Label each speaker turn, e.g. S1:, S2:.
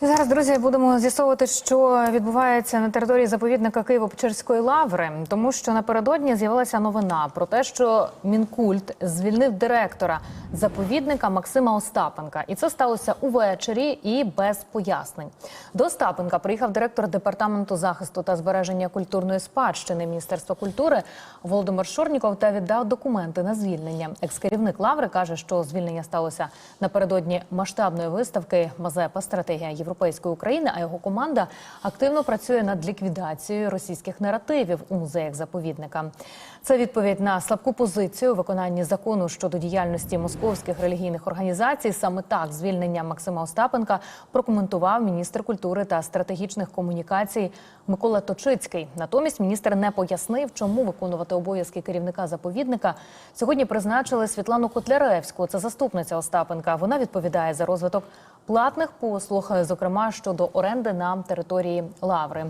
S1: Зараз, друзі, будемо з'ясовувати, що відбувається на території заповідника Києво-Печерської лаври, тому що напередодні з'явилася новина про те, що мінкульт звільнив директора заповідника Максима Остапенка, і це сталося увечері і без пояснень. До Остапенка приїхав директор департаменту захисту та збереження культурної спадщини Міністерства культури Володимир Шорніков та віддав документи на звільнення. Екс-керівник лаври каже, що звільнення сталося напередодні масштабної виставки Мазепа стратегія європейської України. А його команда активно працює над ліквідацією російських наративів у музеях заповідника. Це відповідь на слабку позицію у виконанні закону щодо діяльності московських релігійних організацій. Саме так звільнення Максима Остапенка прокоментував міністр культури та стратегічних комунікацій Микола Точицький. Натомість міністр не пояснив, чому виконувати обов'язки керівника заповідника сьогодні призначили Світлану Котляревську. Це заступниця Остапенка. Вона відповідає за розвиток платних послуг, зокрема щодо оренди на території лаври.